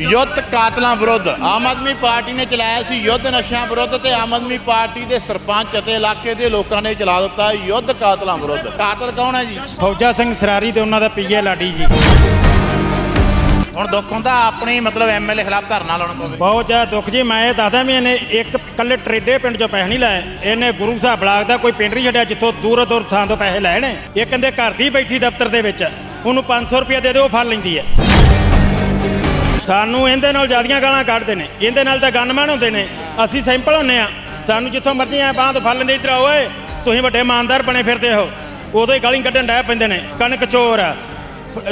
ਯੁੱਧ ਕਾਤਲਾਂ ਵਿਰੁੱਧ ਆਮ ਆਦਮੀ ਪਾਰਟੀ ਨੇ ਚਲਾਇਆ ਸੀ ਯੁੱਧ ਨਸ਼ਿਆਂ ਵਿਰੁੱਧ ਤੇ ਆਮ ਆਦਮੀ ਪਾਰਟੀ ਦੇ ਸਰਪੰਚ ਅਤੇ ਇਲਾਕੇ ਦੇ ਲੋਕਾਂ ਨੇ ਚਲਾ ਦਿੱਤਾ ਯੁੱਧ ਕਾਤਲਾਂ ਵਿਰੁੱਧ। ਕਾਤਲ ਕੌਣ ਹੈ ਜੀ? ਫੌਜਾ ਸਿੰਘ ਸਰਾਰੀ ਤੇ ਉਹਨਾਂ ਦਾ ਪੀਏ ਲਾਡੀ ਜੀ। ਹੁਣ ਦੁੱਖ ਹੁੰਦਾ ਆਪਣੇ ਮਤਲਬ ਐਮਐਲਏ ਖਿਲਾਫ ਧਰਨਾ ਲਾਉਣਾ ਪਵੇ ਬਹੁਤ ਜ਼ਿਆਦਾ ਦੁੱਖ ਜੀ ਮੈਂ ਇਹ ਦੱਸਦਾ ਵੀ ਇਹਨੇ ਇੱਕ ਕੱਲੇ ਟਰੇਡੇ ਪਿੰਡ ਚੋਂ ਪੈਸੇ ਨਹੀਂ ਲਾਏ। ਇਹਨੇ ਗੁਰੂ ਸਾਹਿਬ ਬਲਾਕ ਦਾ ਕੋਈ ਪਿੰਡ ਨਹੀਂ ਛੱਡਿਆ ਜਿੱਥੋਂ ਦੂਰੋਂ ਦੂਰ ਥਾਂ ਤੋਂ ਪੈਸੇ ਨੇ। ਇਹ ਕਹਿੰਦੇ ਘਰ ਦੀ ਬੈਠੀ ਦਫ਼ਤਰ ਦੇ ਵਿੱਚ। ਉਹਨੂੰ 500 ਰੁਪਏ ਦੇ ਦਿਓ ਉਹ ਫੜ ਲੈਂਦੀ ਹੈ। ਸਾਨੂੰ ਇਹਦੇ ਨਾਲ ਜਿਆਦੀਆਂ ਗਾਲਾਂ ਕੱਢਦੇ ਨੇ। ਇਹਦੇ ਨਾਲ ਤਾਂ ਗਨਮੈਨ ਹੁੰਦੇ ਨੇ। ਅਸੀਂ ਸਿੰਪਲ ਹੁੰਨੇ ਆ। ਸਾਨੂੰ ਜਿੱਥੋਂ ਮਰਜ਼ੀ ਆ ਬਾਂਹ ਤੋਂ ਫੜ ਲੈਂਦੇ ਇਧਰ ਓਏ ਤੁਸੀਂ ਵੱਡੇ ਇਮਾਨਦਾਰ ਬਣੇ ਫਿਰਦੇ ਹੋ। ਉਦੋਂ ਹੀ ਗਾਲੀ ਕੱਢਣ ਡੈ ਪੈਂਦੇ ਨੇ। ਕਣਕ ਚੋਰ ਆ,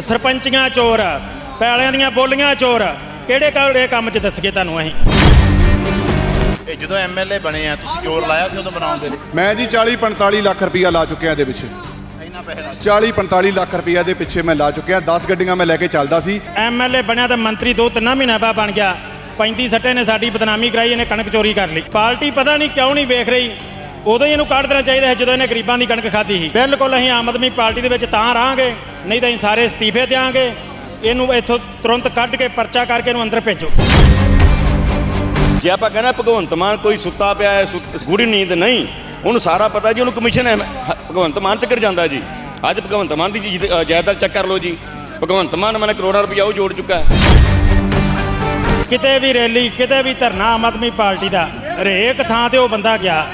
ਸਰਪੰਚੀਆਂ ਚੋਰ ਆ, ਪੈਲਿਆਂ ਦੀਆਂ ਬੋਲੀਆਂ ਚੋਰ ਆ। ਕਿਹੜੇ ਕਿਹੜੇ ਕੰਮ 'ਚ ਦੱਸਗੇ ਤੁਹਾਨੂੰ ਅਸੀਂ? ਇਹ ਜਦੋਂ ਐਮਐਲਏ ਬਣੇ ਆ ਤੁਸੀਂ ਜ਼ੋਰ ਲਾਇਆ ਸੀ ਉਦੋਂ ਬਣਾਉਣ ਦੇ ਲਈ ਮੈਂ ਜੀ 40 45 ਲੱਖ ਰੁਪਈਆ ਲਾ ਚੁੱਕਿਆ ਇਹਦੇ ਪਿੱਛੇ। ਇੰਨਾ ਪੈਸੇ ਲਾ 40 45 ਲੱਖ ਰੁਪਈਆ ਦੇ ਪਿੱਛੇ ਮੈਂ ਲਾ ਚੁੱਕਿਆ। 10 ਗੱਡੀਆਂ ਮੈਂ ਲੈ ਕੇ ਚੱਲਦਾ ਸੀ। ਐਮਐਲਏ ਬਣਿਆ ਤਾਂ ਮੰਤਰੀ ਦੋ ਤਿੰਨਾਂ ਮਹੀਨਾ ਬਾਅਦ ਬਣ ਗਿਆ। 35 ਸੱਟੇ ਨੇ ਸਾਡੀ ਬਦਨਾਮੀ ਕਰਾਈ ਇਹਨੇ ਕਣਕ ਚੋਰੀ ਕਰ ਲਈ। ਪਾਰਟੀ ਪਤਾ ਨਹੀਂ ਕਿਉਂ ਨਹੀਂ ਵੇਖ ਰਹੀ। ਉਦੋਂ ਹੀ ਇਹਨੂੰ ਕੱਢ ਦੇਣਾ ਚਾਹੀਦਾ ਹੈ ਜਦੋਂ ਇਹਨੇ ਗਰੀਬਾਂ ਦੀ ਕਣਕ ਖਾਧੀ ਸੀ। ਬਿਲਕੁਲ ਅਸੀਂ ਆਮ ਆਦਮੀ ਪਾਰਟੀ ਦੇ ਵਿੱਚ ਤਾਂ ਰਹਾਂਗੇ ਨਹੀਂ ਤਾਂ ਅਸੀਂ ਸਾਰੇ ਅਸਤੀਫੇ ਦਿਆਂਗੇ। ਇਹਨੂੰ ਇੱਥੋਂ ਤੁਰੰਤ ਕੱਢ ਕੇ ਪਰਚਾ ਕਰਕੇ ਇਹਨੂੰ ਅੰਦਰ ਭੇਜੋ। ਜੇ ਆਪਾਂ ਕਹਿੰਦਾ ਭਗਵੰਤ ਮਾਨ ਕੋਈ ਸੁੱਤਾ ਪਿਆ ਹੈ ਗੂੜੀ ਨੀਂਦ ਨਹੀਂ ਉਹਨੂੰ ਸਾਰਾ ਪਤਾ ਜੀ ਉਹਨੂੰ ਕਮਿਸ਼ਨ ਹੈ ਹ- ਭਗਵੰਤ ਮਾਨ ਤੱਕ ਜਾਂਦਾ ਜੀ। ਅੱਜ ਭਗਵੰਤ ਮਾਨ ਦੀ ਜੀ- ਜਾਇਦਾਦ ਚੈੱਕ ਕਰ ਲਓ ਜੀ। ਭਗਵੰਤ ਮਾਨ ਮੈਨੇ ਕਰੋੜਾਂ ਰੁਪਇਆ ਉਹ ਜੋੜ ਚੁੱਕਾ ਕਿਤੇ ਵੀ ਰੈਲੀ, ਕਿਤੇ ਵੀ ਧਰਨਾ ਆਮ ਆਦਮੀ ਪਾਰਟੀ ਦਾ, ਹਰੇਕ ਥਾਂ ਤੇ ਉਹ ਬੰਦਾ ਗਿਆ।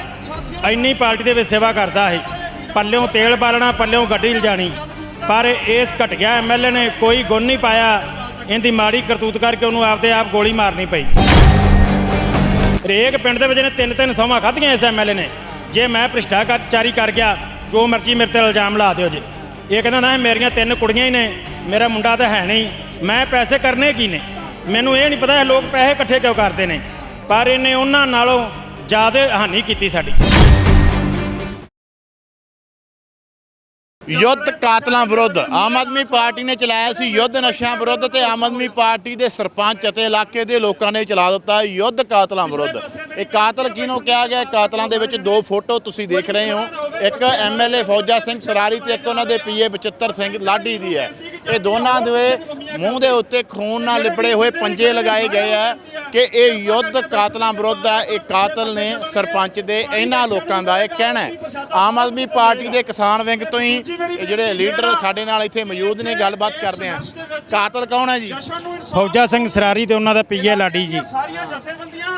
ਇੰਨੀ ਪਾਰਟੀ ਦੇ ਵਿੱਚ ਸੇਵਾ ਕਰਦਾ ਹੈ ਪੱਲਿਓਂ ਤੇਲ ਬਾਲਣਾ, ਪੱਲਿਓਂ ਗੱਡੀ ਲਿਜਾਣੀ। ਪਰ ਇਸ ਘਟਿਆ ਐਮਐਲਏ ਨੇ ਕੋਈ ਗੁਣ ਨਹੀਂ ਪਾਇਆ। ਇਹਦੀ ਮਾੜੀ ਕਰਤੂਤ ਕਰਕੇ ਉਹਨੂੰ ਆਪਦੇ ਆਪ ਗੋਲੀ ਮਾਰਨੀ ਪਈ। ਹਰੇਕ ਪਿੰਡ ਦੇ ਵਿੱਚ ਇਹਨੇ ਤਿੰਨ ਤਿੰਨ ਸੌਵਾਂ ਖਾਧੀਆਂ ਇਸ ਐਮਐਲਏ ਨੇ। ਜੇ ਮੈਂ ਭ੍ਰਿਸ਼ਟਾਚਾਰੀ ਕਰ ਗਿਆ ਜੋ ਮਰਜ਼ੀ ਮੇਰੇ ਤੇ ਇਲਜ਼ਾਮ ਲਾ ਦਿਓ ਜੀ। ਇਹ ਕਹਿੰਦਾ, ਨਾ, ਮੇਰੀਆਂ ਤਿੰਨ ਕੁੜੀਆਂ ਹੀ ਨੇ, ਮੇਰਾ ਮੁੰਡਾ ਤਾਂ ਹੈ ਨਹੀਂ। ਮੈਂ ਪੈਸੇ ਕਰਨੇ ਕੀ ਨੇ? ਮੈਨੂੰ ਇਹ ਨਹੀਂ ਪਤਾ ਇਹ ਲੋਕ ਪੈਸੇ ਇਕੱਠੇ ਕਿਉਂ ਕਰਦੇ ਨੇ। ਪਰ ਇਹਨੇ ਉਹਨਾਂ ਨਾਲੋਂ ਜ਼ਿਆਦਾ ਹਾਨੀ ਕੀਤੀ ਸਾਡੀ। ਯੁੱਧ ਕਾਤਲਾਂ ਵਿਰੁੱਧ ਆਮ ਆਦਮੀ ਪਾਰਟੀ ਨੇ ਚਲਾਇਆ ਸੀ ਯੁੱਧ ਨਸ਼ਿਆਂ ਵਿਰੁੱਧ ਤੇ ਆਮ ਆਦਮੀ ਪਾਰਟੀ ਦੇ ਸਰਪੰਚ ਅਤੇ ਇਲਾਕੇ ਦੇ ਲੋਕਾਂ ਨੇ ਚਲਾ ਦਿੱਤਾ ਯੁੱਧ ਕਾਤਲਾਂ ਵਿਰੁੱਧ। ਇਹ ਕਾਤਲ ਕਿਹਨੂੰ ਕਿਹਾ ਗਿਆ? ਕਾਤਲਾਂ ਦੇ ਵਿੱਚ ਦੋ ਫੋਟੋ ਤੁਸੀਂ ਦੇਖ ਰਹੇ ਹੋ। ਇੱਕ ਐਮਐਲਏ ਫੌਜਾ ਸਿੰਘ ਸਰਾਰੀ ਤੇ ਇੱਕ ਉਹਨਾਂ ਦੇ ਪੀਏ ਬਚਿੱਤਰ ਸਿੰਘ ਲਾਡੀ ਦੀ ਹੈ। ਇਹ ਦੋਨਾਂ ਦੇ ਮੂੰਹ ਦੇ ਉੱਤੇ ਖੂਨ ਨਾਲ ਲਿਬੜੇ ਹੋਏ ਪੰਜੇ ਲਗਾਏ ਗਏ ਆ ਕਿ ਇਹ ਯੁੱਧ ਕਾਤਲਾਂ ਵਿਰੁੱਧ ਹੈ ਇਹ ਕਾਤਲ ਨੇ ਸਰਪੰਚ ਦੇ ਇਹਨਾਂ ਲੋਕਾਂ ਦਾ ਇਹ ਕਹਿਣਾ ਹੈ। ਆਮ ਆਦਮੀ ਪਾਰਟੀ ਦੇ ਕਿਸਾਨ ਵਿੰਗ ਤੋਂ ਹੀ ਇਹ ਜਿਹੜੇ ਲੀਡਰ ਸਾਡੇ ਨਾਲ ਇੱਥੇ ਮੌਜੂਦ ਨੇ ਗੱਲਬਾਤ ਕਰਦੇ ਆ। ਕਾਤਲ ਕੌਣ ਹੈ ਜੀ? ਫੌਜਾ ਸਿੰਘ ਸਰਾਰੀ ਤੇ ਉਹਨਾਂ ਦਾ ਪੀਏ ਲਾਡੀ ਜੀ।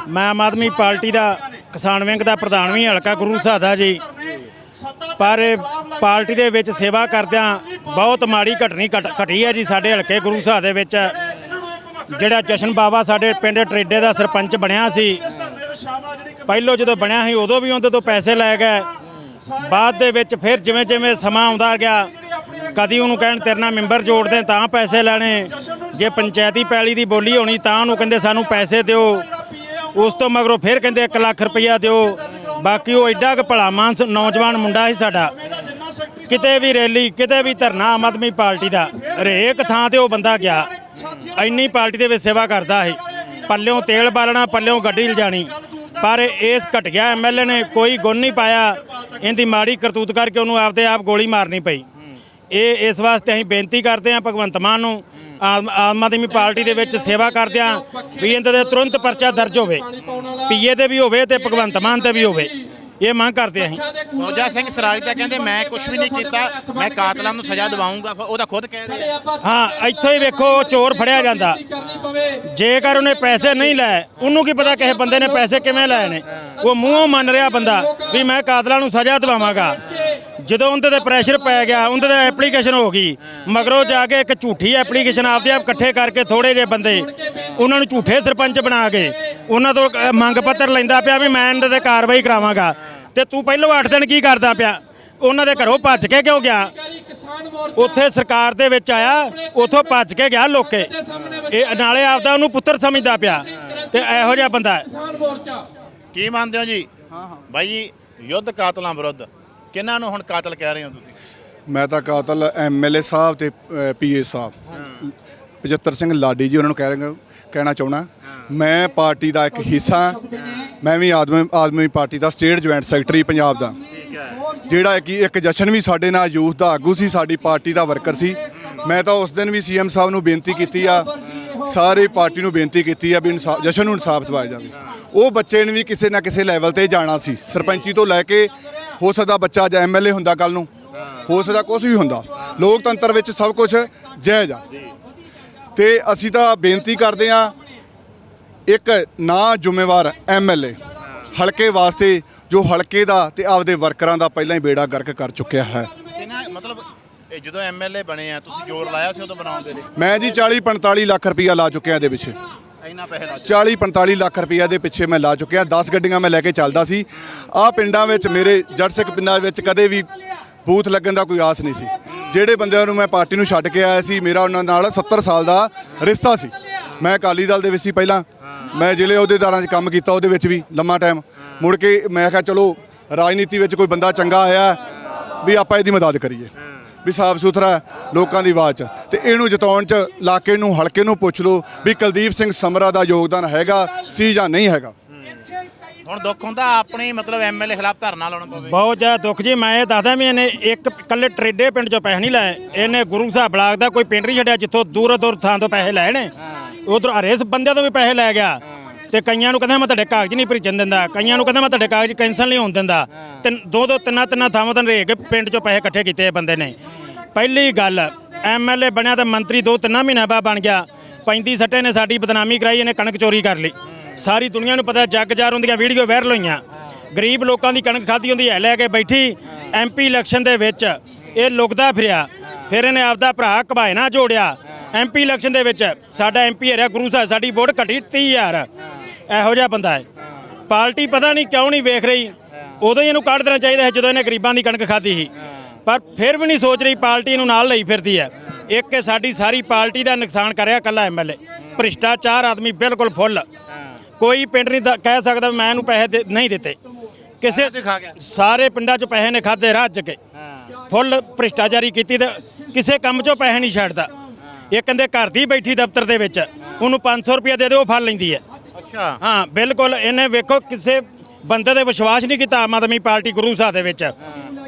ਮੈਂ ਆਮ ਆਦਮੀ ਪਾਰਟੀ ਦਾ ਕਿਸਾਨ ਵਿੰਗ ਦਾ ਪ੍ਰਧਾਨ ਵੀ ਹਲਕਾ ਗੁਰੂ ਸਾਹਿਦਾ ਜੀ। ਪਰ ਪਾਰਟੀ ਦੇ ਵਿੱਚ ਸੇਵਾ ਕਰਦਿਆਂ ਬਹੁਤ ਮਾੜੀ ਘਟਨੀ ਘਟ- ਘਟੀ ਹੈ ਜੀ ਸਾਡੇ ਹਲਕੇ ਗੁਰੂ ਸਾਹਿਬ ਦੇ ਵਿੱਚ। ਜਿਹੜਾ ਜਸ਼ਨ ਬਾਵਾ ਸਾਡੇ ਪਿੰਡ ਟਰੇਡੇ ਦਾ ਸਰਪੰਚ ਬਣਿਆ ਸੀ, ਪਹਿਲੋਂ ਜਦੋਂ ਬਣਿਆ ਸੀ ਉਦੋਂ ਵੀ ਉਹਦੇ ਤੋਂ ਪੈਸੇ ਲੈ ਗਏ। ਬਾਅਦ ਦੇ ਵਿੱਚ ਫਿਰ ਜਿਵੇਂ ਜਿਵੇਂ ਸਮਾਂ ਆਉਂਦਾ ਗਿਆ, ਕਦੀ ਉਹਨੂੰ ਕਹਿਣ ਤੇਰੇ ਨਾਲ ਮੈਂਬਰ ਜੋੜਦੇ ਤਾਂ ਪੈਸੇ ਲੈਣੇ। ਜੇ ਪੰਚਾਇਤੀ ਪੈਲੀ ਦੀ ਬੋਲੀ ਹੋਣੀ ਤਾਂ ਉਹਨੂੰ ਕਹਿੰਦੇ ਸਾਨੂੰ ਪੈਸੇ ਦਿਓ। ਉਸ ਤੋਂ ਮਗਰੋਂ ਫਿਰ ਕਹਿੰਦੇ 1 ਲੱਖ ਰੁਪਈਆ ਦਿਓ। ਬਾਕੀ ਉਹ ਐਡਾ ਕੁ ਭਲਾ ਮਾਨਸ ਨੌਜਵਾਨ ਮੁੰਡਾ ਸੀ ਸਾਡਾ। ਕਿਤੇ ਵੀ ਰੈਲੀ, ਕਿਤੇ ਵੀ ਧਰਨਾ ਆਮ ਆਦਮੀ ਪਾਰਟੀ ਦਾ, ਹਰੇਕ ਥਾਂ ਤੇ ਉਹ ਬੰਦਾ ਗਿਆ। ਇੰਨੀ ਪਾਰਟੀ ਦੇ ਵਿੱਚ ਸੇਵਾ ਕਰਦਾ ਸੀ। ਪੱਲਿਓਂ ਤੇਲ ਬਾਲਣਾ, ਪੱਲਿਓਂ ਗੱਡੀ ਲਿਜਾਣੀ। ਪਰ ਇਸ ਘਟਿਆ ਐਮਐਲਏ ਨੇ ਕੋਈ ਗੁਣ ਨਹੀਂ ਪਾਇਆ। ਇਹਦੀ ਮਾੜੀ ਕਰਤੂਤ ਕਰਕੇ ਉਹਨੂੰ ਆਪਦੇ ਆਪ ਗੋਲੀ ਮਾਰਨੀ ਪਈ। ਇਹ ਇਸ ਵਾਸਤੇ ਅਸੀਂ ਬੇਨਤੀ ਕਰਦੇ ਹਾਂ ਭਗਵੰਤ ਮਾਨ ਨੂੰ ਆਮ ਆਮ ਆਦਮੀ ਪਾਰਟੀ ਦੇ ਵਿੱਚ ਸੇਵਾ ਕਰਦਿਆਂ ਵੀ ਇਹਦੇ ਤੇ ਤੁਰੰਤ ਪਰਚਾ ਦਰਜ ਹੋਵੇ ਪੀਏ ਤੇ ਵੀ ਹੋਵੇ ਤੇ ਭਗਵੰਤ ਮਾਨ ਤੇ ਵੀ ਹੋਵੇ ਇਹ ਮੰਗ ਕਰਦੇ ਅਸੀਂ। ਫੌਜਾ ਸਿੰਘ ਸਰਾਰੀ ਤਾਂ ਕਹਿੰਦੇ ਮੈਂ ਕੁਝ ਵੀ ਨਹੀਂ ਕੀਤਾ ਮੈਂ ਕਾਤਲਾਂ ਨੂੰ ਸਜ਼ਾ ਦਿਵਾਉਂਗਾ। ਉਹ ਤਾਂ ਖੁਦ ਕਹਿ ਰਹੇ ਆ। ਹਾਂ ਇੱਥੋਂ ਹੀ ਵੇਖੋ ਚੋਰ ਫੜਿਆ ਜਾਂਦਾ। ਜੇਕਰ ਉਹਨੇ ਪੈਸੇ ਨਹੀਂ ਲਏ ਉਹਨੂੰ ਕੀ ਪਤਾ ਕਿਸੇ ਬੰਦੇ ਨੇ ਪੈਸੇ ਕਿਵੇਂ ਲਏ ਨੇ? ਉਹ ਮੂੰਹੋਂ ਮੰਨ ਰਿਹਾ ਬੰਦਾ ਵੀ ਮੈਂ ਕਾਤਲਾਂ ਨੂੰ ਸਜ਼ਾ ਦਿਵਾਵਾਂਗਾ। ਜਦੋਂ ਉਹਦੇ ਤੇ ਪ੍ਰੈਸ਼ਰ ਪੈ ਗਿਆ ਉਹਦੇ ਤੇ ਐਪਲੀਕੇਸ਼ਨ ਹੋ ਗਈ। ਮਗਰੋਂ ਜਾ ਕੇ ਇੱਕ ਝੂਠੀ ਐਪਲੀਕੇਸ਼ਨ ਆਪਦੇ ਆਪ ਇਕੱਠੇ ਕਰਕੇ ਥੋੜੇ ਜਿਹੇ ਬੰਦੇ ਉਹਨਾਂ ਨੂੰ ਝੂਠੇ ਸਰਪੰਚ ਬਣਾ ਕੇ ਉਹਨਾਂ ਤੋਂ ਮੰਗ ਪੱਤਰ ਲੈਂਦਾ ਪਿਆ ਵੀ ਮੈਂ ਇਹਨਾਂ ਤੇ ਕਾਰਵਾਈ ਕਰਾਵਾਂਗਾ। ਤੇ ਤੂੰ ਪਹਿਲੋਂ 8 ਦਿਨ ਕੀ ਕਰਦਾ ਪਿਆ? ਉਹਨਾਂ ਦੇ ਘਰੋਂ ਭੱਜ ਕੇ ਕਿਉਂ ਗਿਆ? ਉੱਥੇ ਸਰਕਾਰ ਦੇ ਵਿੱਚ ਆਇਆ ਉੱਥੋਂ ਭੱਜ ਕੇ ਗਿਆ ਲੋਕੇ। ਇਹ ਨਾਲੇ ਆਪਦਾ ਉਹਨੂੰ ਪੁੱਤਰ ਸਮਝਦਾ ਪਿਆ। ਤੇ ਇਹੋ ਜਿਹਾ ਬੰਦਾ ਕੀ ਮੰਨਦੇ ਹੋ ਜੀ? ਹਾਂ ਹਾਂ। ਬਾਈ ਜੀ ਯੁੱਧ ਕਾਤਲਾਂ ਵਿਰੁੱਧ। ਕਿਹਨਾਂ ਨੂੰ ਹੁਣ ਕਾਤਲ ਕਹਿ ਰਹੇ ਹੋ ਤੁਸੀਂ? ਮੈਂ ਤਾਂ ਕਾਤਲ ਐਮਐਲਏ ਸਾਹਿਬ ਤੇ ਪੀਏ ਸਾਹਿਬ। 75 ਸਿੰਘ ਲਾਡੀ ਜੀ ਉਹਨਾਂ ਨੂੰ ਕਹਿ ਰਿਹਾ ਕਹਿਣਾ ਚਾਹਣਾ ਮੈਂ ਪਾਰਟੀ ਦਾ ਇੱਕ ਹਿੱਸਾ। ਮੈਂ ਵੀ ਆਦਮੀ ਆਦਮੀ ਪਾਰਟੀ ਦਾ ਸਟੇਟ ਜੁਆਇੰਟ ਸੈਕਟਰੀ ਪੰਜਾਬ ਦਾ। ਜਿਹੜਾ ਕਿ ਇੱਕ ਜਸ਼ਨ ਵੀ ਸਾਡੇ ਨਾਲ ਯੂਥ ਦਾ ਆਗੂ ਸੀ ਸਾਡੀ ਪਾਰਟੀ ਦਾ ਵਰਕਰ ਸੀ। ਮੈਂ ਤਾਂ ਉਸ ਦਿਨ ਵੀ ਸੀਐਮ ਸਾਹਿਬ ਨੂੰ ਬੇਨਤੀ ਕੀਤੀ ਆ ਸਾਰੀ ਪਾਰਟੀ ਨੂੰ ਬੇਨਤੀ ਕੀਤੀ ਆ ਵੀ ਇਨਸਾਫ ਜਸ਼ਨ ਨੂੰ ਇਨਸਾਫ ਦਿਵਾਇਆ ਜਾਵੇ। ਉਹ ਬੱਚੇ ਨੇ ਵੀ ਕਿਸੇ ਨਾ ਕਿਸੇ ਲੈਵਲ ਤੇ ਜਾਣਾ ਸੀ। ਸਰਪੰਚੀ ਤੋਂ ਲੈ ਕੇ ਹੋ ਸਕਦਾ ਬੱਚਾ ਜਾਂ ਐਮਐਲਏ ਹੁੰਦਾ ਕੱਲ ਨੂੰ। ਹੋ। ਸਕਦਾ ਕੁਝ ਵੀ ਹੁੰਦਾ। ਲੋਕਤੰਤਰ ਵਿੱਚ ਸਭ ਕੁਝ ਜਾਇਜ਼ ਆ। ਤੇ ਅਸੀਂ ਤਾਂ ਬੇਨਤੀ ਕਰਦੇ ਆ ਇੱਕ ਨਾ ਜ਼ਿੰਮੇਵਾਰ ਐਮਐਲਏ ਹਲਕੇ ਵਾਸਤੇ ਜੋ ਹਲਕੇ ਦਾ ਤੇ ਆਪਦੇ ਵਰਕਰਾਂ ਦਾ ਪਹਿਲਾਂ ਹੀ ਬੇੜਾ ਗਰਕ ਕਰ ਚੁੱਕਿਆ ਹੈ। ਕਿੰਨਾ ਮਤਲਬ ਇਹ ਜਦੋਂ ਐਮਐਲਏ ਬਣੇ ਆ ਤੁਸੀਂ ਜ਼ੋਰ ਲਾਇਆ ਸੀ ਉਦੋਂ ਬਣਾਉਣ ਦੇ ਲਈ ਮੈਂ ਜੀ 40 45 ਲੱਖ ਰੁਪਈਆ ਲਾ ਚੁੱਕਿਆ ਇਹਦੇ ਪਿੱਛੇ ਇੰਨਾ ਪੈਸੇ ਲਾ 40 45 ਲੱਖ ਰੁਪਈਆ ਦੇ ਪਿੱਛੇ ਮੈਂ ਲਾ ਚੁੱਕਿਆ 10 ਗੱਡੀਆਂ ਮੈਂ ਲੈ ਕੇ ਚੱਲਦਾ ਸੀ। ਆਹ ਪਿੰਡਾਂ ਵਿੱਚ ਮੇਰੇ ਜੜ ਸਿੱਖ ਪਿੰਡਾਂ ਵਿੱਚ ਕਦੇ ਵੀ ਬੂਥ ਲੱਗਣ ਦਾ ਕੋਈ ਆਸ ਨਹੀਂ ਸੀ। ਜਿਹੜੇ ਬੰਦਿਆਂ ਨੂੰ ਮੈਂ ਪਾਰਟੀ ਨੂੰ ਛੱਡ ਕੇ ਆਇਆ ਸੀ, ਮੇਰਾ ਉਹਨਾਂ ਨਾਲ 70 ਸਾਲ ਦਾ ਰਿਸ਼ਤਾ ਸੀ। ਮੈਂ ਅਕਾਲੀ ਦਲ ਦੇ ਵਿੱਚ ਸੀ ਪਹਿਲਾਂ। ਮੈਂ ਜ਼ਿਲ੍ਹੇ ਅਹੁਦੇਦਾਰਾਂ 'ਚ ਕੰਮ ਕੀਤਾ, ਉਹਦੇ ਵਿੱਚ ਵੀ ਲੰਮਾ ਟਾਈਮ ਮੁੜ ਕੇ ਮੈਂ ਕਿਹਾ, ਚਲੋ, ਰਾਜਨੀਤੀ ਵਿੱਚ ਕੋਈ ਬੰਦਾ ਚੰਗਾ ਆਇਆ, ਵੀ ਆਪਾਂ ਇਹਦੀ ਮਦਦ ਕਰੀਏ। ਵੀ ਸਾਫ਼ ਸੁਥਰਾ ਲੋਕਾਂ ਦੀ ਆਵਾਜ਼ 'ਚ। ਤੇ ਇਹਨੂੰ ਜਿਤਾਉਣ 'ਚ ਇਲਾਕੇ ਨੂੰ ਹਲਕੇ ਨੂੰ ਪੁੱਛ ਲਓ ਵੀ ਕੁਲਦੀਪ ਸਿੰਘ ਸਮਰਾ ਦਾ ਯੋਗਦਾਨ ਹੈਗਾ ਸੀ ਜਾਂ ਨਹੀਂ ਹੈਗਾ। ਹੁਣ ਦੁੱਖ ਹੁੰਦਾ ਆਪਣੇ ਮਤਲਬ ਐਮਐਲਏ ਖਿਲਾਫ ਧਰਨਾ ਲਾਉਣਾ ਪਵੇ ਬਹੁਤ ਜ਼ਿਆਦਾ ਦੁੱਖ ਜੀ ਮੈਂ ਇਹ ਦੱਸਦਾ ਵੀ ਇਹਨੇ ਇੱਕ ਇਕੱਲੇ ਟਰੇਡੇ ਪਿੰਡ ਚੋਂ ਪੈਸੇ ਨਹੀਂ ਲਾਏ। ਇਹਨੇ ਗੁਰੂ ਸਾਹਿਬ ਬਲਾਕ ਦਾ ਕੋਈ ਪਿੰਡ ਨਹੀਂ ਛੱਡਿਆ ਜਿੱਥੋਂ ਦੂਰੋਂ ਦੂਰ ਥਾਂ ਤੋਂ ਪੈਸੇ ਲਏ ਨੇ। ਉਧਰ ਹਰੇਸ ਬੰਦਿਆਂ ਤੋਂ ਵੀ ਪੈਸੇ ਲੈ ਗਿਆ। ਤੇ ਕਈਆਂ ਨੂੰ ਕਹਿੰਦਾ ਮੈਂ ਤੁਹਾਡੇ ਕਾਗਜ਼ ਨਹੀਂ ਭੇਜਣ ਦਿੰਦਾ ਕਈਆਂ ਨੂੰ ਕਹਿੰਦਾ ਮੈਂ ਤੁਹਾਡੇ ਕਾਗਜ਼ ਕੈਂਸਲ ਨਹੀਂ ਹੋਣ ਦਿੰਦਾ। ਤੇ ਦੋ ਦੋ ਤਿੰਨਾਂ ਤਿੰਨਾਂ ਥਾਵਾਂ ਤੋਂ ਰੇਕ ਪਿੰਡ ਚੋਂ ਪੈਸੇ ਇਕੱਠੇ ਕੀਤੇ ਇਹ ਬੰਦੇ ਨੇ। ਪਹਿਲੀ ਗੱਲ ਐਮਐਲਏ ਬਣਿਆ ਤੇ ਮੰਤਰੀ ਦੋ ਤਿੰਨਾਂ ਮਹੀਨਿਆਂ ਬਾਅਦ ਬਣ ਗਿਆ। ਪੈਂਤੀ ਸੱਟੇ ਨੇ ਸਾਡੀ ਬਦਨਾਮੀ ਕਰਾਈ ਇਹਨੇ ਕਣਕ ਚੋਰੀ ਕਰ ਲਈ। ਸਾਰੀ ਦੁਨੀਆ ਨੂੰ ਪਤਾ ਜੱਗ ਜਾਰ ਹੁੰਦੀਆਂ ਵੀਡੀਓ ਵਾਇਰਲ ਹੋਈਆਂ। ਗਰੀਬ ਲੋਕਾਂ ਦੀ ਕਣਕ ਖਾਦੀ ਹੁੰਦੀ ਹੈ ਲੈ ਕੇ ਬੈਠੀ ਐਮਪੀ ਇਲੈਕਸ਼ਨ ਦੇ ਵਿੱਚ ਇਹ ਲੁਕਦਾ ਫਿਰਿਆ। ਫਿਰ ਇਹਨੇ ਆਪਦਾ ਭਰਾ ਨਾਲ ਜੋੜਿਆ। ਐਮਪੀ ਇਲੈਕਸ਼ਨ ਦੇ ਵਿੱਚ ਸਾਡਾ ਐਮਪੀ ਹਰਿਆ ਗੁਰੂ ਸਾਹਿਬ ਸਾਡੀ ਵੋਟ ਘਟੀ 30000 ਇਹੋ ਜਿਹਾ ਬੰਦਾ ਹੈ। ਪਾਰਟੀ ਪਤਾ ਨਹੀਂ ਕਿਉਂ ਨਹੀਂ ਵੇਖ ਰਹੀ। ਉਦੋਂ ਹੀ ਇਹਨੂੰ ਕੱਢ ਦੇਣਾ ਚਾਹੀਦਾ ਹੈ ਜਦੋਂ ਇਹਨੇ ਗਰੀਬਾਂ ਦੀ ਕਣਕ ਖਾਦੀ ਸੀ। ਪਰ ਫਿਰ ਵੀ ਨਹੀਂ ਸੋਚ ਰਹੀ ਪਾਰਟੀ ਨੂੰ ਨਾਲ ਲਈ ਫਿਰਦੀ ਹੈ। ਇੱਕ ਇਹ ਸਾਡੀ ਸਾਰੀ ਪਾਰਟੀ ਦਾ ਨੁਕਸਾਨ ਕਰਿਆ ਕੱਲਾ ਐਮਐਲਏ ਭ੍ਰਿਸ਼ਟਾਚਾਰ ਆਦਮੀ ਬਿਲਕੁਲ ਫੁੱਲ। ਕੋਈ ਪਿੰਡ ਨਹੀਂ ਕਹਿ ਸਕਦਾ ਮੈਂ ਇਹਨੂੰ ਪੈਸੇ ਨਹੀਂ ਦਿੱਤੇ। ਕਿਸੇ। ਸਾਰੇ ਪਿੰਡਾਂ 'ਚ ਪੈਸੇ ਨੇ ਖਾਦੇ ਰੱਜ ਕੇ। ਫੁੱਲ ਭ੍ਰਿਸ਼ਟਾਚਾਰੀ ਕੀਤੀ ਤੇ ਕਿਸੇ ਕੰਮ 'ਚੋਂ ਪੈਸੇ ਨਹੀਂ ਛੱਡਦਾ। ਇਹ ਕਹਿੰਦੇ ਘਰ ਦੀ ਬੈਠੀ ਦਫ਼ਤਰ ਦੇ ਵਿੱਚ। ਉਹਨੂੰ 500 ਰੁਪਏ ਦੇ ਦਿਓ ਉਹ ਫੜ ਲੈਂਦੀ ਹੈ। ਅੱਛਾ। ਹਾਂ, ਬਿਲਕੁਲ, ਇਹਨੇ ਵੇਖੋ ਕਿਸੇ ਬੰਦੇ ਤੇ ਵਿਸ਼ਵਾਸ ਨਹੀਂ ਕੀਤਾ ਆਮ ਆਦਮੀ ਪਾਰਟੀ ਗੁਰੂ ਸਾਹਿਬ ਦੇ ਵਿੱਚ।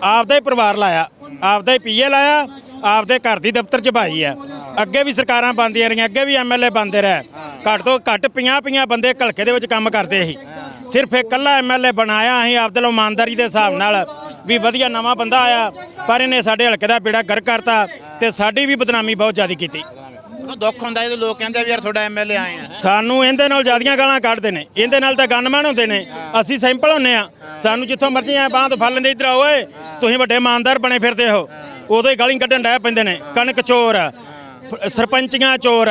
ਆਪਦਾ ਹੀ ਪਰਿਵਾਰ ਲਾਇਆ, ਆਪਦਾ ਹੀ ਪੀਏ ਲਾਇਆ, ਆਪਦੇ ਘਰ ਦੀ ਦਫ਼ਤਰ ਚ ਭਾਈ ਹੈ ਅੱਗੇ ਵੀ ਸਰਕਾਰਾਂ ਬੰਦੀਆਂ ਰਹੀਆਂ, ਅੱਗੇ ਵੀ ਐਮਐਲਏ ਬੰਦੇ ਰਹੇ। ਘੱਟ ਤੋਂ ਘੱਟ 50 50 ਬੰਦੇ ਘਲਕੇ ਦੇ ਵਿੱਚ ਕੰਮ ਕਰਦੇ ਸੀ। ਸਿਰਫ ਇੱਕ ਇਕੱਲਾ ਐਮਐਲਏ ਬਣਾਇਆ, ਅਸੀਂ ਆਪਦੇ ਲੋ ਇਮਾਨਦਾਰੀ ਦੇ ਹਿਸਾਬ ਨਾਲ ਵੀ ਵਧੀਆ ਨਵਾਂ ਬੰਦਾ ਆਇਆ, ਪਰ ਇਹਨੇ ਸਾਡੇ ਹਲਕੇ ਦਾ ਬੇੜਾ ਗਰ ਕਰਤਾ ਤੇ ਸਾਡੀ ਵੀ ਬਦਨਾਮੀ ਬਹੁਤ ਜ਼ਿਆਦਾ ਕੀਤੀ। ਦੁੱਖ ਹੁੰਦਾ ਜਦੋਂ ਲੋਕ ਕਹਿੰਦੇ ਵੀ ਯਾਰ ਤੁਹਾਡਾ ਐਮਐਲਏ ਆਏ ਆ। ਸਾਨੂੰ ਇਹਦੇ ਨਾਲ ਜਿਆਦੀਆਂ ਗਾਲਾਂ ਕੱਢਦੇ ਨੇ। ਇਹਦੇ ਨਾਲ ਤਾਂ ਗਨਮੈਨ ਹੁੰਦੇ ਨੇ। ਅਸੀਂ ਸਿੰਪਲ ਹੁੰਨੇ ਆ। ਸਾਨੂੰ ਜਿੱਥੋਂ ਮਰਜ਼ੀ ਐ ਬਾਂਹ ਤੋਂ ਫੜ ਲੈਂਦੇ ਇਧਰ ਆਓ ਓਏ ਤੁਸੀਂ ਵੱਡੇ ਇਮਾਨਦਾਰ ਬਣੇ ਫਿਰਦੇ ਹੋ। ਉਦੋਂ ਹੀ ਗਾਲੀ ਕੱਢਣ ਡੈ ਪੈਂਦੇ ਨੇ। ਕਣਕ ਚੋਰ ਫ- ਸਰਪੰਚੀਆਂ ਚੋਰ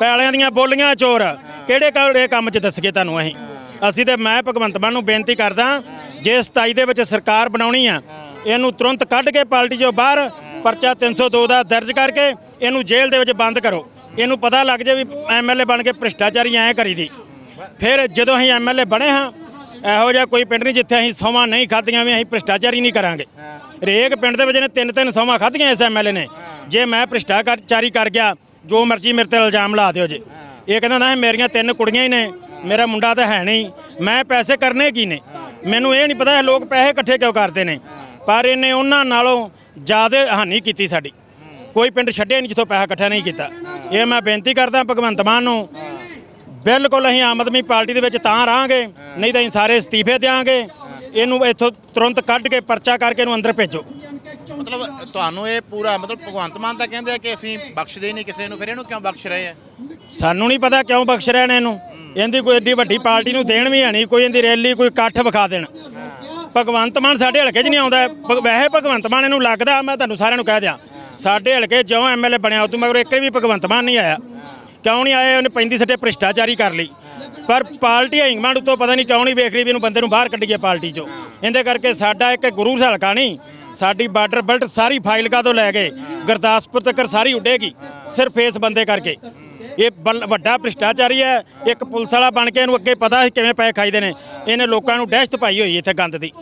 ਪੈਲਿਆਂ ਦੀਆਂ ਬੋਲੀਆਂ ਚੋਰ। ਕਿਹੜੇ ਕਿਹੜੇ ਕੰਮ 'ਚ ਦੱਸਗੇ ਤੁਹਾਨੂੰ ਅਸੀਂ? ਅਸੀਂ ਤੇ ਮੈਂ ਭਗਵੰਤ ਮਾਨ ਨੂੰ ਬੇਨਤੀ ਕਰਦਾ ਜੇ 27 ਦੇ ਵਿੱਚ ਸਰਕਾਰ ਬਣਾਉਣੀ ਆ ਇਹਨੂੰ ਤੁਰੰਤ ਕੱਢ ਕੇ ਪਾਰਟੀ ਚੋਂ ਬਾਹਰ ਪਰਚਾ 302 ਦਾ ਦਰਜ ਕਰਕੇ ਇਹਨੂੰ ਜੇਲ੍ਹ ਦੇ ਵਿੱਚ ਬੰਦ ਕਰੋ। ਇਹਨੂੰ ਪਤਾ ਲੱਗ ਜੇ ਵੀ ਐਮਐਲਏ ਬਣ ਕੇ ਭ੍ਰਿਸ਼ਟਾਚਾਰੀ ਐਂ ਕਰੀਦੀ ਫਿਰ ਜਦੋਂ ਅਸੀਂ ਐਮਐਲਏ ਬਣੇ ਹਾਂ, ਇਹੋ ਜਿਹਾ ਕੋਈ ਪਿੰਡ ਨਹੀਂ ਜਿੱਥੇ ਅਸੀਂ ਸੌਵਾਂ ਨਹੀਂ ਖਾਧੀਆਂ ਵੀ ਅਸੀਂ ਭ੍ਰਿਸ਼ਟਾਚਾਰੀ ਨਹੀਂ ਕਰਾਂਗੇ। ਰੇਕ ਪਿੰਡ ਦੇ ਵਿੱਚ ਨੇ ਤਿੰਨ ਤਿੰਨ ਸੌਵਾਂ ਖਾਧੀਆਂ ਇਸ ਐਮਐਲਏ ਨੇ। ਜੇ ਮੈਂ ਭ੍ਰਿਸ਼ਟਾਚਾਰੀ ਕਰ ਗਿਆ, ਜੋ ਮਰਜ਼ੀ ਮੇਰੇ ਤੇ ਇਲਜ਼ਾਮ ਲਾ ਦਿਓ ਜੇ। ਇਹ ਕਹਿੰਦਾ ਨਾ, ਮੇਰੀਆਂ ਤਿੰਨ ਕੁੜੀਆਂ ਹੀ ਨੇ, ਮੇਰਾ ਮੁੰਡਾ ਤਾਂ ਹੈ ਨਹੀਂ। ਮੈਂ ਪੈਸੇ ਕਰਨੇ ਕੀ ਨੇ? ਮੈਨੂੰ ਇਹ ਨਹੀਂ ਪਤਾ ਇਹ ਲੋਕ ਪੈਸੇ ਇਕੱਠੇ ਕਿਉਂ ਕਰਦੇ ਨੇ। ਪਰ ਇਹਨੇ ਉਹਨਾਂ ਨਾਲੋਂ ਜ਼ਿਆਦਾ ਹਾਨੀ ਕੀਤੀ ਸਾਡੀ। ਕੋਈ ਪਿੰਡ ਛੱਡਿਆ ਨਹੀਂ ਜਿੱਥੋਂ ਪੈਸਾ ਇਕੱਠਾ ਨਹੀਂ ਕੀਤਾ। ਇਹ ਮੈਂ ਬੇਨਤੀ ਕਰਦਾ ਭਗਵੰਤ ਮਾਨ ਨੂੰ ਬਿਲਕੁਲ ਅਸੀਂ ਆਮ ਆਦਮੀ ਪਾਰਟੀ ਦੇ ਵਿੱਚ ਤਾਂ ਰਹਾਂਗੇ ਨਹੀਂ ਤਾਂ ਅਸੀਂ ਸਾਰੇ ਅਸਤੀਫੇ ਦਿਆਂਗੇ। ਇਹਨੂੰ ਇੱਥੋਂ ਤੁਰੰਤ ਕੱਢ ਕੇ ਪਰਚਾ ਕਰਕੇ ਇਹਨੂੰ ਅੰਦਰ ਭੇਜੋ। ਮਤਲਬ ਤੁਹਾਨੂੰ ਇਹ ਪੂਰਾ ਮਤਲਬ ਭਗਵੰਤ ਮਾਨ ਤਾਂ ਕਹਿੰਦੇ ਆ ਕਿ ਅਸੀਂ ਬਖਸ਼ਦੇ ਨਹੀਂ ਕਿਸੇ ਨੂੰ ਫਿਰ ਇਹਨੂੰ ਕਿਉਂ ਬਖਸ਼ ਰਹੇ ਆ? ਸਾਨੂੰ ਨਹੀਂ ਪਤਾ ਕਿਉਂ ਬਖਸ਼ ਰਹੇ ਨੇ ਇਹਨੂੰ। ਇਹਦੀ ਕੋਈ ਏਡੀ ਵੱਡੀ ਪਾਰਟੀ ਨੂੰ ਦੇਣ ਵੀ ਹੈ ਨਹੀਂ ਕੋਈ ਇਹਦੀ ਰੈਲੀ ਕੋਈ ਇਕੱਠ ਵਿਖਾ ਦੇਣ। ਭਗਵੰਤ ਮਾਨ ਸਾਡੇ ਹਲਕੇ 'ਚ ਨਹੀਂ ਆਉਂਦਾ। ਭਗ, ਵੈਸੇ ਭਗਵੰਤ ਮਾਨ ਇਹਨੂੰ ਲੱਗਦਾ, ਮੈਂ ਤੁਹਾਨੂੰ ਸਾਰਿਆਂ ਨੂੰ ਕਹਿ ਦਿਆਂ। ਸਾਡੇ ਹਲਕੇ ਜਿਉਂ ਐਮਐਲਏ ਬਣਿਆ, ਉਦੋਂ ਮਗਰ ਇੱਕ ਵੀ ਭਗਵੰਤ ਮਾਨ ਨਹੀਂ ਆਇਆ। ਕਿਉਂ ਨਹੀਂ ਆਇਆ, ਉਹਨੇ ਪੈਂਦੀ ਸੱਟੇ ਭ੍ਰਿਸ਼ਟਾਚਾਰੀ ਕਰ ਲਈ। ਪਰ ਪਾਰਟੀ ਹਾਈਕਮਾਂਡ ਉੱਤੋਂ ਪਤਾ ਨਹੀਂ ਕਿਉਂ ਨਹੀਂ ਵੇਖ ਰਹੀ ਵੀ ਇਹਨੂੰ ਬੰਦੇ ਨੂੰ ਬਾਹਰ ਕੱਢੀਏ ਪਾਰਟੀ 'ਚੋਂ। ਇਹਦੇ ਕਰਕੇ ਸਾਡਾ ਇੱਕ ਗੁਰੂ ਹਲਕਾ ਨਹੀਂ, ਸਾਡੀ ਬਾਰਡਰ ਬੈਲਟ ਸਾਰੀ ਫਾਈਲਕਾ ਤੋਂ ਲੈ ਕੇ ਗੁਰਦਾਸਪੁਰ ਤੱਕ ਸਾਰੀ ਉੱਡੇਗੀ, ਸਿਰਫ ਇਸ ਬੰਦੇ ਕਰਕੇ। ਇਹ ਬਲ- ਵੱਡਾ ਭ੍ਰਿਸ਼ਟਾਚਾਰੀ ਹੈ ਇੱਕ ਪੁਲਿਸ ਵਾਲਾ ਬਣ ਕੇ ਇਹਨੂੰ ਅੱਗੇ ਪਤਾ ਸੀ ਕਿਵੇਂ ਪੈਸੇ ਖਾਈਦੇ ਨੇ ਇਹਨੇ ਲੋਕਾਂ ਨੂੰ ਦਹਿਸ਼ਤ ਪਾਈ ਹੋਈ ਇੱਥੇ ਗੰਦ ਦੀ।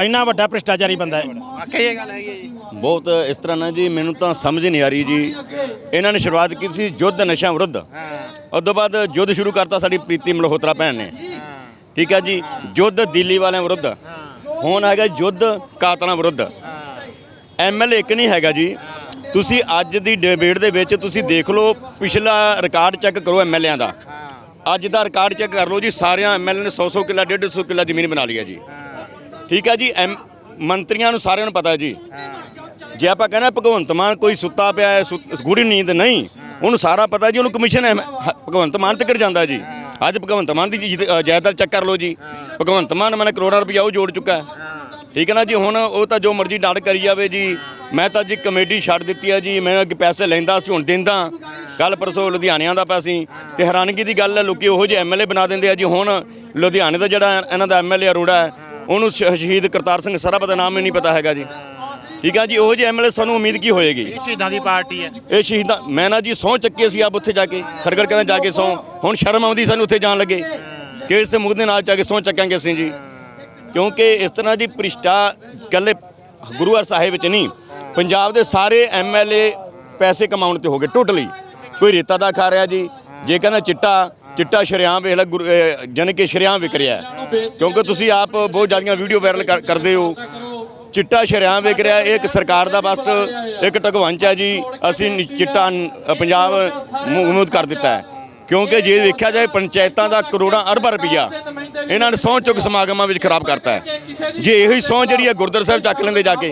ਇੰਨਾ ਵੱਡਾ ਭ੍ਰਿਸ਼ਟਾਚਾਰੀ ਬੰਦਾ ਹੈ। ਵਾਕਈ ਇਹ ਗੱਲ ਹੈਗੀ ਹੈ ਜੀ। ਬਹੁਤ ਇਸ ਤਰ੍ਹਾਂ ਨਾ ਜੀ ਮੈਨੂੰ ਤਾਂ ਸਮਝ ਨਹੀਂ ਆ ਰਹੀ ਜੀ। ਇਹਨਾਂ ਨੇ ਸ਼ੁਰੂਆਤ ਕੀਤੀ ਸੀ ਯੁੱਧ ਨਸ਼ਾ ਵਿਰੁੱਧ। ਉਸ ਤੋਂ ਬਾਅਦ ਯੁੱਧ ਸ਼ੁਰੂ ਕਰਤਾ ਸਾਡੀ ਪ੍ਰੀਤੀ ਮਲਹੋਤਰਾ ਭੈਣ ਨੇ। ਠੀਕ ਹੈ ਜੀ ਯੁੱਧ ਦਿੱਲੀ ਵਾਲਿਆਂ ਵਿਰੁੱਧ। ਹੁਣ ਹੈਗਾ ਯੁੱਧ ਕਾਤਲਾਂ ਵਿਰੁੱਧ। ਐਮਐਲਏ ਇੱਕ ਨਹੀਂ ਹੈਗਾ ਜੀ। ਤੁਸੀਂ ਅੱਜ ਦੀ ਡਿਬੇਟ ਦੇ ਵਿੱਚ ਤੁਸੀਂ ਦੇਖ ਲਓ ਪਿਛਲਾ ਰਿਕਾਰਡ ਚੈੱਕ ਕਰੋ ਐਮਐਲਏਆਂ ਦਾ। ਅੱਜ ਦਾ ਰਿਕਾਰਡ ਚੈੱਕ ਕਰ ਲਓ ਜੀ ਸਾਰਿਆਂ ਐਮਐਲਏ ਨੇ 100 100 ਕਿੱਲਾ 150 ਕਿੱਲਾ ਜ਼ਮੀਨ ਬਣਾ ਲਈ ਹੈ ਜੀ। ਠੀਕ ਹੈ ਜੀ ਐਮ ਮੰਤਰੀਆਂ ਨੂੰ ਸਾਰਿਆਂ ਨੂੰ ਪਤਾ ਜੀ। ਜੇ ਆਪਾਂ ਕਹਿੰਦੇ ਭਗਵੰਤ ਮਾਨ ਕੋਈ ਸੁੱਤਾ ਪਿਆ ਹੈ ਗੂੜੀ ਨੀਂਦ ਨਹੀਂ ਉਹਨੂੰ ਸਾਰਾ ਪਤਾ ਜੀ ਉਹਨੂੰ ਕਮਿਸ਼ਨ ਹੈ ਭਗਵੰਤ ਮਾਨ ਤੱਕ ਜਾਂਦਾ ਜੀ। ਅੱਜ ਭਗਵੰਤ ਮਾਨ ਦੀ ਜਾਇਦਾਦ ਚੈੱਕ ਕਰ ਲਓ ਜੀ। ਭਗਵੰਤ ਮਾਨ ਮੈਨੇ ਕਰੋੜਾਂ ਰੁਪਇਆ ਉਹ ਜੋੜ ਚੁੱਕਾ ਹੈ। ਠੀਕ ਹੈ ਨਾ ਜੀ ਹੁਣ ਉਹ ਤਾਂ ਜੋ ਮਰਜ਼ੀ ਡਾਂਟ ਕਰੀ ਜਾਵੇ ਜੀ। ਮੈਂ ਤਾਂ ਜੀ ਕਮੇਟੀ ਛੱਡ ਦਿੱਤੀ ਹੈ ਜੀ ਮੈਂ ਅੱਗੇ ਪੈਸੇ ਲੈਂਦਾ ਸੀ ਹੁਣ ਦਿੰਦਾ। ਕੱਲ ਪਰਸੋਂ ਲੁਧਿਆਣਿਆਂ ਦਾ ਪੈਸੀ ਤੇ ਹੈਰਾਨਗੀ ਦੀ ਗੱਲ ਹੈ ਲੋਕੀ ਉਹੋ ਜਿਹੇ ਐਮਐਲਏ ਬਣਾ ਦਿੰਦੇ ਆ ਜੀ। ਹੁਣ ਲੁਧਿਆਣੇ ਦਾ ਜਿਹੜਾ ਇਹਨਾਂ ਦਾ ਐਮਐਲਏ ਅਰੋੜਾ ਹੈ ਉਹਨੂੰ ਸ਼- ਸ਼ਹੀਦ ਕਰਤਾਰ ਸਿੰਘ ਸਰਾਭਾ ਦਾ ਨਾਮ ਹੀ ਨਹੀਂ ਪਤਾ ਹੈਗਾ ਜੀ। ਠੀਕ ਆ ਜੀ ਉਹੋ ਜਿਹੇ ਐਮਐਲਏ ਸਾਨੂੰ ਉਮੀਦ ਕੀ ਹੋਏਗੀ? ਇਹ ਸ਼ਹੀਦਾਂ ਦੀ ਪਾਰਟੀ ਹੈ। ਇਹ ਸ਼ਹੀਦਾਂ ਮੈਂ ਨਾ ਜੀ ਸਹੁੰ ਚੱਕੀ ਸੀ ਆਪ ਉੱਥੇ ਜਾ ਕੇ ਖਰਗੜ ਕਰਨ ਜਾ ਕੇ ਸਹੁੰ। ਹੁਣ ਸ਼ਰਮ ਆਉਂਦੀ ਸਾਨੂੰ ਉੱਥੇ ਜਾਣ ਲੱਗੇ। ਕਿਸ ਮੁਖ ਦੇ ਨਾਲ ਜਾ ਕੇ ਸਹੁੰ ਚੱਕਾਂਗੇ ਅਸੀਂ ਜੀ? ਕਿਉਂਕਿ ਇਸ ਤਰ੍ਹਾਂ ਜੀ ਭ੍ਰਿਸ਼ਟਾ ਕੱਲੇ ਗੁਰੂ ਹਰ ਸਾਹਿਬ ਵਿੱਚ ਨਹੀਂ, ਪੰਜਾਬ ਦੇ ਸਾਰੇ ਐਮਐਲਏ ਪੈਸੇ ਕਮਾਉਣ ਤੇ ਹੋ ਗਏ ਟੋਟਲੀ। ਕੋਈ ਰੇਤਾ ਦਾ ਖਾ ਰਿਹਾ ਜੀ, ਜੇ ਕਹਿੰਦਾ ਚਿੱਟਾ ਚਿੱਟਾ ਸ਼ਰਿਆਮ ਵੇਖ ਲੈ ਗੁਰੂ- ਅਹ, ਜਾਣੀ ਕਿ ਸ਼ਰਿਆਮ ਵਿਕ ਰਿਹਾ। ਕਿਉਂਕਿ ਤੁਸੀਂ ਆਪ ਬਹੁਤ ਜ਼ਿਆਦੀਆਂ ਵੀਡੀਓ ਵਾਇਰਲ ਕਰ- ਕਰਦੇ ਹੋ। ਚਿੱਟਾ ਸ਼ਰਿਆਮ ਵਿਕ ਰਿਹਾ, ਇਹ ਇੱਕ ਸਰਕਾਰ ਦਾ ਬਸ ਇੱਕ ਢਗਵੰਚ ਹੈ ਜੀ। ਅਸੀਂ ਚਿੱਟਾ ਪੰਜਾਬ ਮੁਹਮੂਦ ਕਰ ਦਿੱਤਾ ਹੈ। ਕਿਉਂਕਿ ਜੇ ਵੇਖਿਆ ਜਾਏ ਪੰਚਾਇਤਾਂ ਦਾ ਕਰੋੜਾਂ ਅਰਬਾਂ ਰੁਪਈਆ ਇਹਨਾਂ ਨੇ ਸਹੁੰ ਚੁੱਕ ਸਮਾਗਮਾਂ ਵਿੱਚ ਖਰਾਬ ਕਰਤਾ ਹੈ। ਜੇ ਇਹੀ ਸਹੁੰ ਜਿਹੜੀ ਹੈ ਗੁਰਦੁਆਰਾ ਸਾਹਿਬ ਚੱਕ ਲੈਂਦੇ ਜਾ ਕੇ,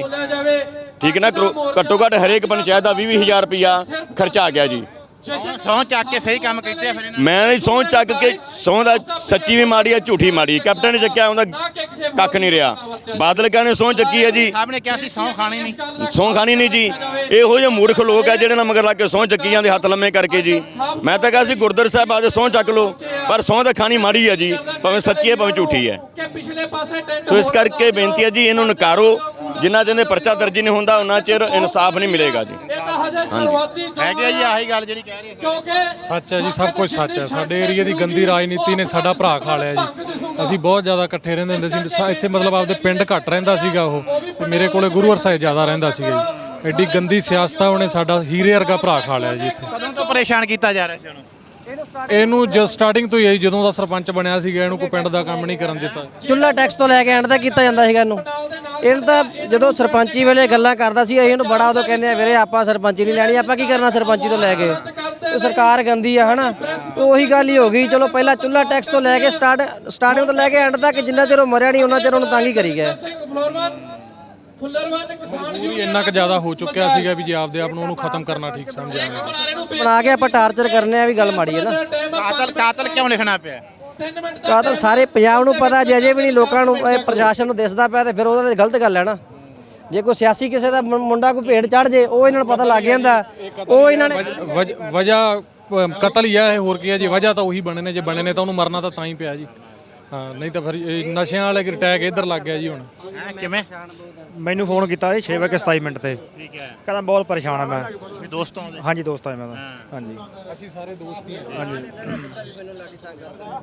ਠੀਕ ਹੈ ਨਾ ਕਰੋ- ਘੱਟੋ ਘੱਟ ਹਰੇਕ ਪੰਚਾਇਤ ਦਾ 20 ਹਜ਼ਾਰ ਰੁਪਈਆ ਖਰਚਾ ਆ ਗਿਆ ਜੀ। ਸੌ ਚੱਕ ਕੇ ਸਹੀ ਕੰਮ ਕੀਤੇ ਆ ਫਿਰ ਇਹਨਾਂ ਮੈਂ ਨਹੀਂ ਸਹੁੰ ਚੱਕ ਕੇ ਸਹੁੰ ਦਾ ਸੱਚੀ ਵੀ ਮਾੜੀ ਹੈ ਝੂਠੀ ਮਾੜੀ ਕੈਪਟਨ ਨੇ ਚੱਕਿਆ ਉਹਦਾ ਕੱਖ ਨਹੀਂ ਰਿਹਾ। ਬਾਦਲ ਕਹਿੰਦੇ ਸਹੁੰ ਚੱਕੀ ਹੈ ਜੀ। ਸਾਹਿਬ ਨੇ ਕਿਹਾ ਸੀ ਸੌ ਖਾਣੀ ਨਹੀਂ। ਸਹੁੰ ਖਾਣੀ ਨਹੀਂ ਜੀ। ਇਹੋ ਜਿਹੇ ਮੂਰਖ ਲੋਕ ਆ ਜਿਹੜੇ ਨਾਲ ਮਗਰ ਲੱਗ ਕੇ ਸਹੁੰ ਚੱਕੀ ਜਾਂਦੇ ਹੱਥ ਲੰਮੇ ਕਰਕੇ ਜੀ। ਮੈਂ ਤਾਂ ਕਹਾਂ ਸੀ ਗੁਰਦਰ ਸਾਹਿਬ ਆਦੇ ਸਹੁੰ ਚੱਕ ਲਓ। ਪਰ ਸਹੁੰ ਤਾਂ ਖਾਣੀ ਮਾੜੀ ਹੈ ਜੀ। ਭਾਵੇਂ ਸੱਚੀ ਹੈ ਭਾਵੇਂ ਝੂਠੀ ਹੈ ਕਿ ਪਿਛਲੇ ਪਾਸੇ ਟੈਂਟ ਸੋ ਇਸ ਕਰਕੇ ਬੇਨਤੀ ਹੈ ਜੀ ਇਹਨੂੰ ਨਕਾਰੋ। ਜਿੰਨਾ ਚਿਰ ਪਰਚਾ ਦਰਜ ਨਹੀਂ ਹੁੰਦਾ ਉਹਨਾਂ ਚਿਰ ਇਨਸਾਫ ਨਹੀਂ ਮਿਲੇਗਾ ਜੀ। ਇਹ ਤਾਂ ਹਜੇ ਸ਼ੁਰੂਆਤੀ ਦੌਰ ਹੈਗੇ ਜੀ ਆਹੀ ਗੱਲ ਜਿਹੜੀ ਕਹਿ ਰਹੇ ਸੀ ਕਿਉਂਕਿ ਸੱਚ ਹੈ ਜੀ ਸਭ ਕੁਝ ਸੱਚ ਹੈ। ਸਾਡੇ ਏਰੀਆ ਦੀ ਗੰਦੀ ਰਾਜਨੀਤੀ ਨੇ ਸਾਡਾ ਭਰਾ ਖਾ ਲਿਆ ਜੀ। ਅਸੀਂ ਬਹੁਤ ਜ਼ਿਆਦਾ ਇਕੱਠੇ ਰਹਿੰਦੇ ਹੁੰਦੇ ਸੀ। ਸਾ- ਇੱਥੇ ਮਤਲਬ ਆਪਦੇ ਪਿੰਡ ਘੱਟ ਰਹਿੰਦਾ ਸੀਗਾ ਉਹ। ਤੇ ਮੇਰੇ ਕੋਲੇ ਗੁਰੂ ਹਰਸਾਏ ਜ਼ਿਆਦਾ ਰਹਿੰਦਾ ਸੀਗਾ ਜੀ। ਐਡੀ ਗੰਦੀ ਸਿਆਸਤ ਆ ਉਹਨੇ ਸਾਡਾ ਹੀਰੇ ਵਰਗਾ ਭਰਾ ਖਾ ਲਿਆ ਜੀ ਇੱਥੇ। ਕਦੋਂ ਤੋਂ ਪਰੇਸ਼ਾਨ ਕੀਤਾ ਜਾ ਰਿਹਾ ਸੀ ਉਹਨੂੰ? ਇਹਨੂੰ ਜਦ ਸਟਾਰਟਿੰਗ ਤੋਂ ਹੀ ਹੈ ਜਦੋਂ ਦਾ ਸਰਪੰਚ ਬਣਿਆ ਸੀਗਾ, ਇਹਨੂੰ ਕੋਈ ਪਿੰਡ ਦਾ ਕੰਮ ਨਹੀਂ ਕਰਨ ਦਿੱਤਾ। ਚੁੱਲਾ ਟੈਕਸ ਤੋਂ ਲੈ ਕੇ ਐਂਡ ਤੱਕ ਕੀਤਾ ਜਾਂਦਾ ਸੀਗਾ ਇਹਨੂੰ। ਇਹਨੂੰ ਤਾਂ ਜਦੋਂ ਸਰਪੰਚੀ ਵੇਲੇ ਗੱਲਾਂ ਕਰਦਾ ਸੀ, ਅਸੀਂ ਇਹਨੂੰ ਬੜਾ ਉਦੋਂ ਕਹਿੰਦੇ ਆ, ਵੀਰੇ, ਆਪਾਂ ਸਰਪੰਚੀ ਨਹੀਂ ਲੈਣੀ, ਆਪਾਂ ਕੀ ਕਰਨਾ ਸਰਪੰਚੀ ਤੋਂ ਲੈ ਕੇ? ਉਹ ਸਰਕਾਰ ਗੰਦੀ ਆ, ਹਨਾ? ਤੇ ਉਹੀ ਗੱਲ ਹੀ ਹੋ ਗਈ, ਚਲੋ ਪਹਿਲਾਂ ਚੁੱਲਾ ਟੈਕਸ ਤੋਂ ਲੈ ਕੇ ਸਟਾਰਟ ਸਟਾਰਟਿੰਗ ਤੋਂ ਲੈ ਕੇ ਐਂਡ ਤੱਕ ਜਿੰਨਾ ਚਿਰ ਉਹ ਮਰਿਆ ਨਹੀਂ, ਉਹਨਾਂ ਚਿਰ ਉਹਨੂੰ ਤੰਗ ਹੀ ਕਰੀ ਗਿਆ ਪੂਰੀ ਇੰਨਾ ਕੁ ਜ਼ਿਆਦਾ ਹੋ ਚੁੱਕਿਆ ਸੀਗਾ ਵੀ ਜੇ ਆਪਦੇ ਆਪ ਨੂੰ ਉਹਨੂੰ ਖਤਮ ਕਰਨਾ ਠੀਕ ਸਮਝਿਆ ਗਿਆ ਬਣਾ ਕੇ ਆਪਾਂ ਟਾਰਚਰ ਕਰਨੇ ਆ ਵੀ ਗੱਲ ਮਾੜੀ ਹੈ ਨਾ। ਕਾਤਲ ਕਾਤਲ ਕਿਉਂ ਲਿਖਣਾ ਪਿਆ? 3 ਮਿੰਟ ਕਾਤਲ ਸਾਰੇ ਪੰਜਾਬ ਨੂੰ ਪਤਾ ਜੇ ਅਜੇ ਵੀ ਨਹੀਂ ਲੋਕਾਂ ਨੂੰ ਇਹ ਪ੍ਰਸ਼ਾਸਨ ਨੂੰ ਦਿਸਦਾ ਪਿਆ ਤੇ ਫਿਰ ਉਹਦੇ ਲਈ ਗਲਤ ਗੱਲ ਹੈ ਨਾ। ਜੇ ਕੋਈ ਸਿਆਸੀ ਕਿਸੇ ਦਾ ਮੁੰ- ਮੁੰਡਾ ਕੋਈ ਭੇਡ ਚੜ ਜੇ ਉਹ ਇਹਨਾਂ ਨੂੰ ਪਤਾ ਲੱਗ ਜਾਂਦਾ। ਉਹ ਇਹਨਾਂ ਨੇ ਵਜ- ਵਜ੍ਹਾ ਕਤਲ ਹੀ ਆ ਇਹ ਹੋਰ ਕੀ ਹੈ ਜੀ? ਵਜ੍ਹਾ ਤਾਂ ਉਹੀ ਬਣੇ ਨੇ ਜੇ ਬਣੇ ਨੇ ਤਾਂ ਉਹਨੂੰ ਮਰਨਾ ਤਾਂ ਤਾਂ ਹੀ ਪਿਆ ਜੀ। ਹਾਂ ਨਹੀਂ ਤਾਂ ਫਿਰ ਇਹ ਨਸ਼ਿਆਂ ਵਾਲੇ ਅਟੈਕ ਇੱਧਰ ਲੱਗ ਗਿਆ ਜੀ ਹੁਣ। ਹੈਂ, ਕਿਵੇਂ? ਮੈਨੂੰ ਫੋਨ ਕੀਤਾ ਜੀ 6 ਵਜੇ 27 ਮਿੰਟ ਤੇ। ਠੀਕ ਹੈ। ਕਹਿੰਦਾ ਬਹੁਤ ਪਰੇਸ਼ਾਨ ਆ ਮੈਂ। ਵੀ ਦੋਸਤੋਂ ਦੇ ਹਾਂਜੀ ਦੋਸਤ ਆ ਮੈਂ ਤਾਂ ਹਾਂਜੀ। ਅਸੀਂ ਸਾਰੇ ਦੋਸਤ ਹੀ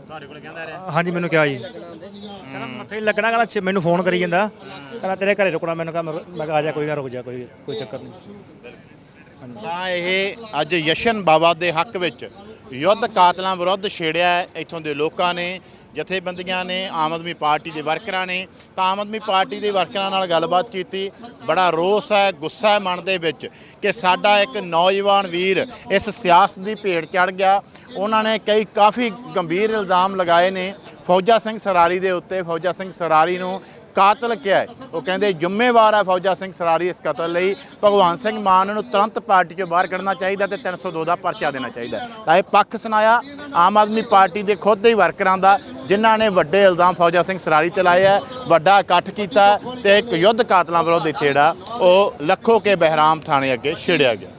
ਤੁਹਾਡੇ ਕੋਲ ਕਹਿੰਦਾ ਰਿਹਾ। ਹਾਂਜੀ ਮੈਨੂੰ ਕਿਹਾ ਜੀ। ਕਹਿੰਦਾ ਮੱਥੇ ਹੀ ਲੱਗਣਾ ਕਹਿੰਦਾ ਛੇ- ਮੈਨੂੰ ਫੋਨ ਕਰੀ ਜਾਂਦਾ। ਕਹਿੰਦਾ ਤੇਰੇ ਘਰੇ ਰੁਕਣਾ ਮੈਨੂੰ ਕਹਿੰਦਾ ਮੈਂ ਕਿਹਾ ਆ ਜਾ ਕੋਈ ਨਾ ਰੁਕ ਜਾ ਕੋਈ ਕੋਈ ਚੱਕਰ ਨਹੀਂ। ਤਾਂ ਇਹ ਅੱਜ ਯਸ਼ਨ ਬਾਬਾ ਦੇ ਹੱਕ ਵਿੱਚ ਯੁੱਧ ਕਾਤਲਾਂ ਵਿਰੁੱਧ ਛੇੜਿਆ ਹੈ ਇੱਥੋਂ ਦੇ ਲੋਕਾਂ ਨੇ। ਜਥੇਬੰਦੀਆਂ ਨੇ ਆਮ ਆਦਮੀ ਪਾਰਟੀ ਦੇ ਵਰਕਰਾਂ ਨੇ ਤਾਂ ਆਮ ਆਦਮੀ ਪਾਰਟੀ ਦੇ ਵਰਕਰਾਂ ਨਾਲ ਗੱਲਬਾਤ ਕੀਤੀ। ਬੜਾ ਰੋਸ ਹੈ, ਗੁੱਸਾ ਹੈ ਮਨ ਦੇ ਵਿੱਚ ਕਿ ਸਾਡਾ ਇੱਕ ਨੌਜਵਾਨ ਵੀਰ ਇਸ ਸਿਆਸਤ ਦੀ ਭੇਟ ਚੜ ਗਿਆ। ਉਹਨਾਂ ਨੇ ਕਈ ਕਾਫੀ ਗੰਭੀਰ ਇਲਜ਼ਾਮ ਲਗਾਏ ਨੇ। ਫੌਜਾ ਸਿੰਘ ਸਰਾਰੀ ਦੇ ਉੱਤੇ ਫੌਜਾ ਸਿੰਘ ਸਰਾਰੀ ਨੂੰ ਕਾਤਲ ਕਿਹਾ ਉਹ ਕਹਿੰਦੇ, ਜ਼ਿੰਮੇਵਾਰ ਹੈ ਫੌਜਾ ਸਿੰਘ ਸਰਾਰੀ ਇਸ ਕਤਲ ਲਈ। ਭਗਵਾਨ ਸਿੰਘ ਮਾਨ ਨੂੰ ਤੁਰੰਤ ਪਾਰਟੀ ਚੋਂ ਬਾਹਰ ਕੱਢਣਾ ਚਾਹੀਦਾ ਤੇ 302 ਦਾ ਪਰਚਾ ਦੇਣਾ ਚਾਹੀਦਾ ਤਾਂ ਇਹ ਪੱਖ ਸੁਣਾਇਆ ਆਮ ਆਦਮੀ ਪਾਰਟੀ ਦੇ ਖੁਦ ਦੇ ਹੀ ਵਰਕਰਾਂ ਦਾ। ਜਿਨ੍ਹਾਂ ਨੇ ਵੱਡੇ ਇਲਜ਼ਾਮ ਫੌਜਾ ਸਿੰਘ ਸਰਾਰੀ ਤੇ ਲਾਏ ਹੈ ਵੱਡਾ ਇਕੱਠ ਕੀਤਾ ਹੈ ਤੇ ਇੱਕ ਯੁੱਧ ਕਾਤਲਾਂ ਵਿਰੁੱਧ ਇੱਥੇ ਜਿਹੜਾ ਉਹ ਲੱਖੋ ਕੇ ਬਹਿਰਾਮ ਥਾਣੇ ਅੱਗੇ ਛੇੜਿਆ ਗਿਆ।